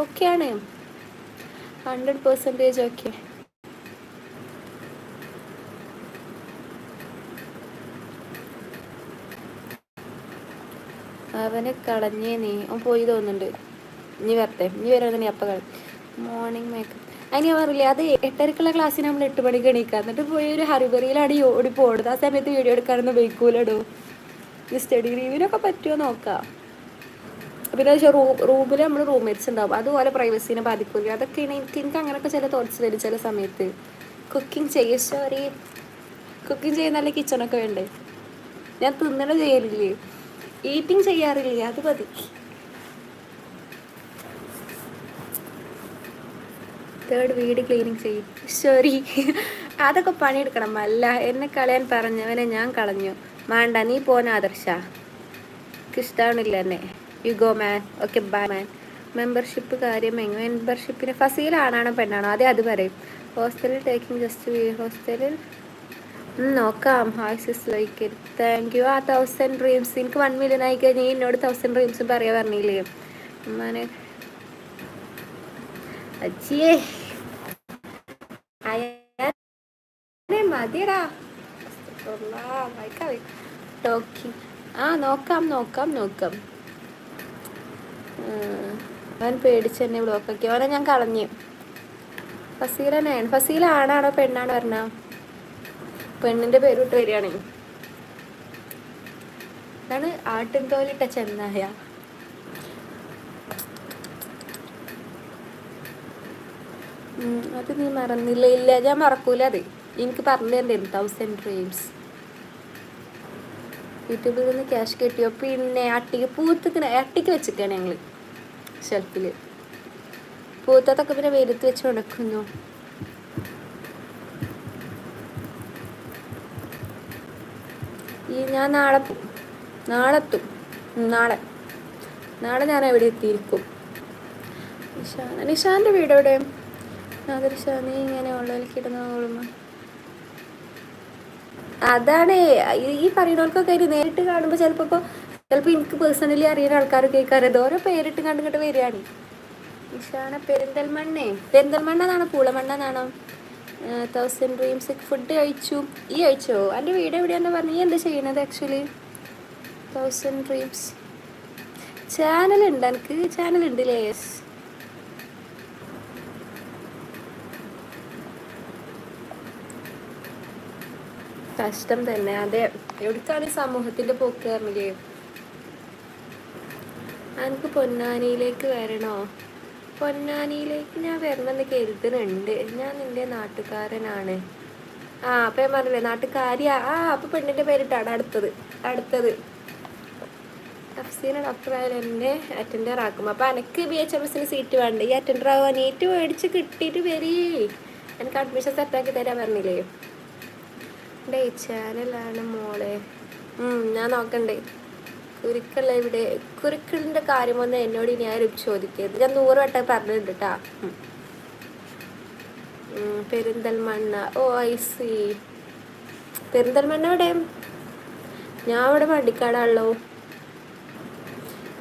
ഓക്കെയാണ്. Hundred percentage okay അവനെ കളഞ്ഞേ നീ. അവൻ പോയി തോന്നുന്നുണ്ട്. ഇനി വരട്ടെ. ഇനി നീ അപ്പം കളി മോർണിംഗ് മേക്കപ്പ് അതിന് ഞാൻ പറഞ്ഞില്ലേ അത് എട്ടരക്കുള്ള ക്ലാസ്സിന് നമ്മൾ എട്ട് മണിക്ക് എണീക്കുക എന്നിട്ട് പോയി ഒരു ഹറിബറിയിലാണ് ഓടി പോടുന്നത് ആ സമയത്ത് വീഡിയോ എടുക്കാനൊന്നും വെയ്ക്കൂലടോ ഈ സ്റ്റഡി ലീവിനൊക്കെ പറ്റുമോ നോക്കാം. പിന്നെ റൂം റൂമിൽ നമ്മൾ റൂംമേറ്റ്സ് ഉണ്ടാവും. അതുപോലെ പ്രൈവസീനെ ബാധിക്കില്ല അതൊക്കെയാണ് എനിക്ക് എനിക്ക് അങ്ങനെയൊക്കെ ചില തോട്ട്സ് വരും ചില സമയത്ത്. കുക്കിംഗ് ചെയ്യ സോറി കുക്കിംഗ് ചെയ്യുന്ന നല്ല കിച്ചണൊക്കെ വേണ്ടേ? ഞാൻ തിന്നണ ചെയ്യലില്ലേ? ഈറ്റിംഗ് ചെയ്യാറില്ലേ? അത് മതി. തേർഡ് വീട് ക്ലീനിങ് ചെയ്യും. സോറി അതൊക്കെ പണിയെടുക്കണം. അല്ല എന്നെ കളയാൻ പറഞ്ഞവനെ ഞാൻ കളഞ്ഞു. വേണ്ട നീ പോന ആദർശ. ഇഷ്ടമാണില്ല എന്നെ. You go man okay bye man membership കാര്യം എങ്ങനെ? മെമ്പർഷിപ്പിന് ഫസീൽ ആണാണോ പെണ്ണാണോ? അതെ അത് പറയും. ഹോസ്റ്റലിൽ ടേക്കിംഗ് ജസ്റ്റ് വി ഹോസ്റ്റലിൽ നോക്കാം. Hi sis like thank you a thousand dreams എനിക്ക് വൺ മില്യൺ ആയി കഴിഞ്ഞാൽ എന്നോട് തൗസൻഡ് ഡ്രീംസ് പറയാൻ പറഞ്ഞില്ലേ? ഉമ്മാനെ. അച്ചിയേ മതിയടാ. ടോക്കി. ആ നോക്കാം നോക്കാം നോക്കാം. അവൻ പേടിച്ച് എന്നെ ബ്ലോക്ക് ആക്കി. അവനെ ഞാൻ കളഞ്ഞു. ഫസീലനാണ് ഫസീല ആണാണോ പെണ്ണാണോ പറഞ്ഞ? പെണ്ണിന്റെ പേര് വിട്ട് വരികയാണ്. ഇതാണ് ആട്ടിൻ തോലിട്ട ചെന്നായ അത് നീ മറന്നില്ല? ഇല്ല ഞാൻ മറക്കൂല അത്. എനിക്ക് പറഞ്ഞു തരണ്ടായിരുന്നു തൗസൻഡ് ഡ്രീംസ് യൂട്യൂബിൽ നിന്ന് ക്യാഷ് കിട്ടിയോ? പിന്നെ അട്ടിക്ക് പൂത്തത്തിന് അട്ടിക്ക് വെച്ചിട്ടാണ് ഞങ്ങൾ ഷെൽഫിൽ. പൂത്തതൊക്കെ പിന്നെ വെയിലത്ത് വെച്ച് ഉണക്കുന്നു. ഈ ഞാൻ നാളെ നാളെ എത്തും. നാളെ. നാളെ ഞാൻ എവിടെ എത്തിയിരിക്കും. നിഷാന നിഷാന്റെ വീട് എവിടെ? ആദർശ നീ ഇങ്ങനെ ഉള്ളതിൽ കിടന്നോളുമ്പോ അതാണ് ഈ- പറയുന്നവർക്കൊക്കെ നേരിട്ട് കാണുമ്പോൾ ചിലപ്പോൾ ചിലപ്പോൾ എനിക്ക് പേഴ്സണലി അറിയുന്ന ആൾക്കാരൊക്കെ കേൾക്കാറുണ്ട് ഓരോ പേരിട്ട് കണ്ടിട്ട് വരികയാണ്. ഇഷാണ് പെരിന്തൽമണ്ണേ. പെരിന്തൽമണ്ണ എന്നാണോ? പൂളമണ്ണ എന്നാണോ? തൗസൻഡ് ഡ്രീംസ് ഫുഡ് കഴിച്ചു. ഈ കഴിച്ചോ? എന്റെ വീട് എവിടെയാണെന്ന് പറഞ്ഞു. നീ എന്താ ചെയ്യണത് ആക്ച്വലി തൗസൻഡ് ഡ്രീംസ് ചാനലുണ്ട് എനിക്ക് ചാനലുണ്ട് ലേസ് കഷ്ടം തന്നെ. അതെ എവിടേക്കാണ് സമൂഹത്തിന്റെ സമൂഹത്തിന്റെ പോക്ക് പറഞ്ഞില്ലേ? എനിക്ക് പൊന്നാനിയിലേക്ക് വരണോ? പൊന്നാനിയിലേക്ക് ഞാൻ വരണമെന്ന് കരുതുന്നുണ്ട്. ഞാൻ നിന്റെ നാട്ടുകാരനാണ്. ആ അപ്പൊ ഞാൻ പറഞ്ഞില്ലേ നാട്ടുകാരിയാ. ആ അപ്പൊ പെണ്ണിന്റെ പേരിട്ടാണ് അടുത്തത്. അടുത്തത്. അഫ്സീന ഡോക്ടർ ആയാലും എന്നെ അറ്റൻഡർ ആക്കും. അപ്പൊ എനിക്ക് ബി എച്ച് എം എസിന് സീറ്റ് വേണ്ട? ഈ അറ്റൻഡർ ആവാൻ നീറ്റ് മേടിച്ച് കിട്ടിയിട്ട് വരീ. എനിക്ക് അഡ്മിഷൻ സെറ്റാക്കി തരാൻ പറഞ്ഞില്ലേ? ഡേ ചാനലാണ് മോളെ. ഞാൻ നോക്കണ്ടേ? കുരുക്കള ഇവിടെ കുരുക്കളിന്റെ കാര്യം വന്ന് എന്നോട് ഇനി ആരും ചോദിക്കരുത്. ഞാൻ നൂറ് വട്ടം പറഞ്ഞിട്ടുണ്ട് കേട്ടാ പെരിന്തൽമണ്ണ. ഓ ഐ സി പെരിന്തൽമണ്ണ എവിടെ ഞാൻ അവിടെ മടിക്കാടാണല്ലോ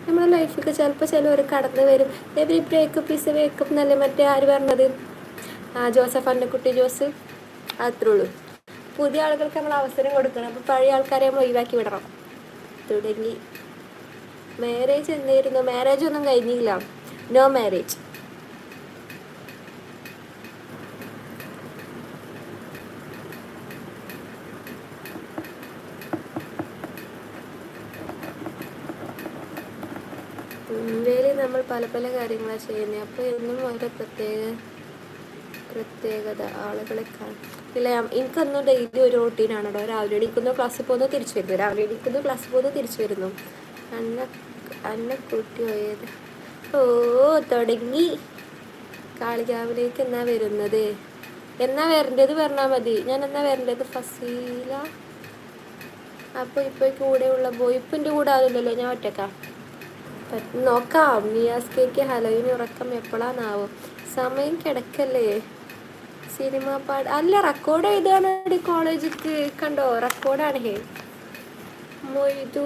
നമ്മുടെ ലൈഫിൽ ചിലപ്പോൾ ചിലവർ കടന്നു വരും. എവരി ബ്രേക്കപ്പ് ഈസ് ബ്രേക്കപ്പ് എന്നല്ലേ മറ്റേ ആര് പറഞ്ഞത്? ആ ജോസഫ് അന്നക്കുട്ടി ജോസ്. അത്രേ ഉള്ളൂ. പുതിയ ആളുകൾക്ക് നമ്മൾ അവസരം കൊടുക്കണം. അപ്പോൾ പഴയ ആൾക്കാരെ നമ്മൾ ഒഴിവാക്കി വിടണം. തുടങ്ങി. മാരേജ് എന്തായിരുന്നു? മാരേജ് ഒന്നും കഴിഞ്ഞില്ല. നോ മാരേജ് ഇന്ത്യയിൽ നമ്മൾ പല പല കാര്യങ്ങളാണ് ചെയ്യുന്നത് അപ്പോൾ എന്നും ഓരോ പ്രത്യേക പ്രത്യേകത ആളുകളെ കാണും ഇല്ല എനിക്കൊന്നും ഡെയിലി ഒരു റൊട്ടീനാണ് കേട്ടോ രാവിലെ എണീക്കുന്നു ക്ലാസ്സിൽ പോകുന്നു തിരിച്ചു വരുന്നു. രാവിലെ എണീക്കുന്നു ക്ലാസ്സിൽ പോകുന്നു തിരിച്ചു വരുന്നു. അന്ന അന്ന കൂട്ടി പോയത്. ഓ തുടങ്ങി. കാളികാവിലേക്ക് എന്നാ വരുന്നത്? എന്നാ വരേണ്ടത് പറഞ്ഞാൽ മതി. ഞാൻ എന്നാ വരേണ്ടത്? ഫസീല. അപ്പോൾ ഇപ്പോൾ കൂടെയുള്ള ബോയ് ഇപ്പം എന്റെ കൂടെ ആവില്ലല്ലോ ഞാൻ ഒറ്റക്കാ. നോക്കാം. നിയാസ് കേക്ക് ഹലോയിന് ഉറക്കം എപ്പോഴാന്നാവും സമയം കിടക്കല്ലേ. സിനിമ പാട് അല്ല റെക്കോർഡ് ചെയ്താണ് കോളേജിക്ക് കണ്ടോ? റെക്കോർഡാണ് ഹേ മൊയ്തു